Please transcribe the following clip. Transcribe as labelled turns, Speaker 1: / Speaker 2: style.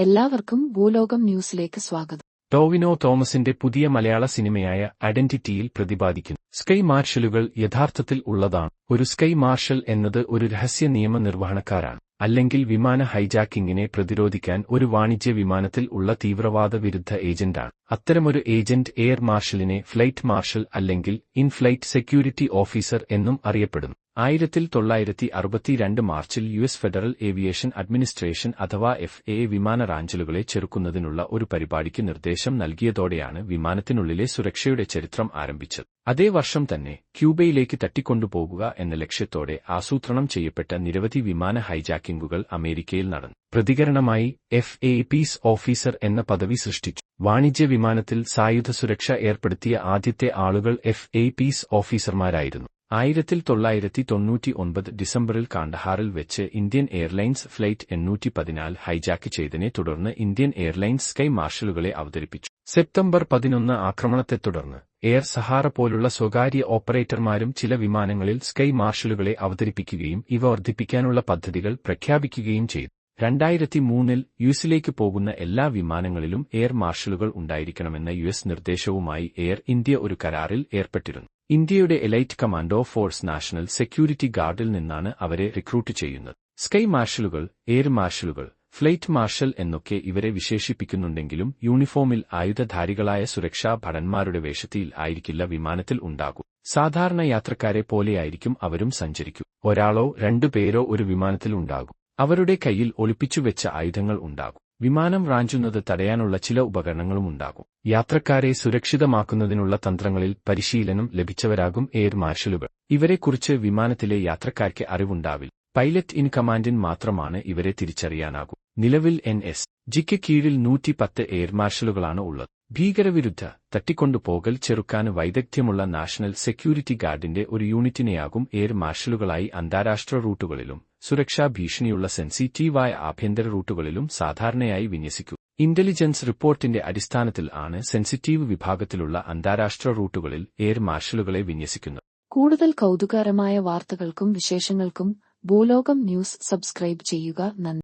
Speaker 1: എല്ലാവർക്കും ഭൂലോകം ന്യൂസിലേക്ക് സ്വാഗതം.
Speaker 2: ടോവിനോ തോമസിന്റെ പുതിയ മലയാള സിനിമയായ ഐഡന്റിറ്റിയിൽ പ്രതിപാദിക്കുന്നു. സ്കൈ മാർഷലുകൾ യഥാർത്ഥത്തിൽ ഉള്ളതാണ്. ഒരു സ്കൈ മാർഷൽ എന്നത് ഒരു രഹസ്യ നിയമനിർവഹണക്കാരാണ് അല്ലെങ്കിൽ വിമാന ഹൈജാക്കിങ്ങിനെ പ്രതിരോധിക്കാൻ ഒരു വാണിജ്യ വിമാനത്തിൽ ഉള്ള തീവ്രവാദ വിരുദ്ധ ഏജന്റാണ്. അത്തരമൊരു ഏജന്റ് എയർ മാർഷലിനെ ഫ്ലൈറ്റ് മാർഷൽ അല്ലെങ്കിൽ ഇൻ ഫ്ലൈറ്റ് സെക്യൂരിറ്റി ഓഫീസർ എന്നും അറിയപ്പെടുന്നു. ആയിരത്തിൽ തൊള്ളായിരത്തി അറുപത്തിരണ്ട് മാർച്ചിൽ U S federal aviation administration അഥവാ എഫ് എ വിമാന റാഞ്ചലുകളെ ചെറുക്കുന്നതിനുള്ള ഒരു പരിപാടിക്ക് നിർദ്ദേശം നൽകിയതോടെയാണ് വിമാനത്തിനുള്ളിലെ സുരക്ഷയുടെ ചരിത്രം ആരംഭിച്ചത്. അതേ വർഷം തന്നെ ക്യൂബയിലേക്ക് തട്ടിക്കൊണ്ടുപോകുക എന്ന ലക്ഷ്യത്തോടെ ആസൂത്രണം ചെയ്യപ്പെട്ട നിരവധി വിമാന ഹൈജാക്കിംഗുകൾ അമേരിക്കയിൽ നടന്നു. പ്രതികരണമായി എഫ് എ പീസ് ഓഫീസർ എന്ന പദവി സൃഷ്ടിച്ചു. വാണിജ്യ വിമാനത്തിൽ സായുധ സുരക്ഷ ഏർപ്പെടുത്തിയ ആദ്യത്തെ ആളുകൾ എഫ് എ പീസ് ഓഫീസർമാരായിരുന്നു. ആയിരത്തിൽ തൊള്ളായിരത്തി തൊണ്ണൂറ്റി ഒൻപത് ഡിസംബറിൽ കാണ്ഡഹാറിൽ വെച്ച് ഇന്ത്യൻ എയർലൈൻസ് ഫ്ലൈറ്റ് എണ്ണൂറ്റി പതിനാല് ഹൈജാക്ക് ചെയ്തതിനെ തുടർന്ന് ഇന്ത്യൻ എയർലൈൻസ് സ്കൈ മാർഷലുകളെ അവതരിപ്പിച്ചു. സെപ്റ്റംബർ പതിനൊന്ന് ആക്രമണത്തെ തുടർന്ന് എയർ സഹാറ പോലുള്ള സ്വകാര്യ ഓപ്പറേറ്റർമാരും ചില വിമാനങ്ങളിൽ സ്കൈ മാർഷലുകളെ അവതരിപ്പിക്കുകയും ഇവ വർദ്ധിപ്പിക്കാനുള്ള പദ്ധതികൾ പ്രഖ്യാപിക്കുകയും ചെയ്തു. രണ്ടായിരത്തി മൂന്നിൽ യുഎസിലേക്ക് പോകുന്ന എല്ലാ വിമാനങ്ങളിലും എയർ മാർഷലുകൾ ഉണ്ടായിരിക്കണമെന്ന യുഎസ് നിർദ്ദേശവുമായി എയർ ഇന്ത്യ ഒരു കരാറിൽ ഏർപ്പെട്ടിരുന്നു. ഇന്ത്യയുടെ elite commando force national security ഗാർഡിൽ നിന്നാണ് അവരെ റിക്രൂട്ട് ചെയ്യുന്നത്. സ്കൈ മാർഷലുകൾ എയർ മാർഷലുകൾ ഫ്ലൈറ്റ് മാർഷൽ എന്നൊക്കെ ഇവരെ വിശേഷിപ്പിക്കുന്നുണ്ടെങ്കിലും യൂണിഫോമിൽ ആയുധധാരികളായ സുരക്ഷാ ഭടന്മാരുടെ വേഷത്തിൽ ആയിരിക്കില്ല വിമാനത്തിൽ ഉണ്ടാകൂ. സാധാരണ യാത്രക്കാരെ പോലെയായിരിക്കും അവരും സഞ്ചരിക്കും. ഒരാളോ രണ്ടു പേരോ ഒരു വിമാനത്തിൽ ഉണ്ടാകും. അവരുടെ കയ്യിൽ ഒളിപ്പിച്ചുവെച്ച ആയുധങ്ങൾ ഉണ്ടാകും. വിമാനം റാഞ്ചുന്നത് തടയാനുള്ള ചില ഉപകരണങ്ങളും ഉണ്ടാകും. യാത്രക്കാരെ സുരക്ഷിതമാക്കുന്നതിനുള്ള തന്ത്രങ്ങളിൽ പരിശീലനം ലഭിച്ചവരാകും എയർ മാർഷലുകൾ. ഇവരെക്കുറിച്ച് വിമാനത്തിലെ യാത്രക്കാർക്ക് അറിവുണ്ടാവില്ല. പൈലറ്റ് ഇൻ കമാൻഡിൻ മാത്രമാണ് ഇവരെ തിരിച്ചറിയാനാകൂ. നിലവിൽ എൻ എസ് ജിക്ക് കീഴിൽ നൂറ്റിപ്പത്ത് എയർ മാർഷലുകളാണ് ഉള്ളത്. ഭീകരവിരുദ്ധ തട്ടിക്കൊണ്ടുപോകൽ ചെറുക്കാൻ വൈദഗ്ധ്യമുള്ള നാഷണൽ സെക്യൂരിറ്റി ഗാർഡിന്റെ ഒരു യൂണിറ്റിനെയാകും എയർ മാർഷലുകളായി അന്താരാഷ്ട്ര റൂട്ടുകളിലും സുരക്ഷാ ഭീഷണിയുള്ള സെൻസിറ്റീവായ ആഭ്യന്തര റൂട്ടുകളിലും സാധാരണയായി വിന്യസിക്കും. ഇന്റലിജൻസ് റിപ്പോർട്ടിന്റെ അടിസ്ഥാനത്തിൽ ആണ് സെൻസിറ്റീവ് വിഭാഗത്തിലുള്ള അന്താരാഷ്ട്ര റൂട്ടുകളിൽ എയർ മാർഷലുകളെ വിന്യസിക്കുന്നത്.
Speaker 1: കൂടുതൽ കൗതുകകരമായ വാർത്തകൾക്കും വിശേഷങ്ങൾക്കും ഭൂലോകം ന്യൂസ് സബ്സ്ക്രൈബ് ചെയ്യുക നന്ദി.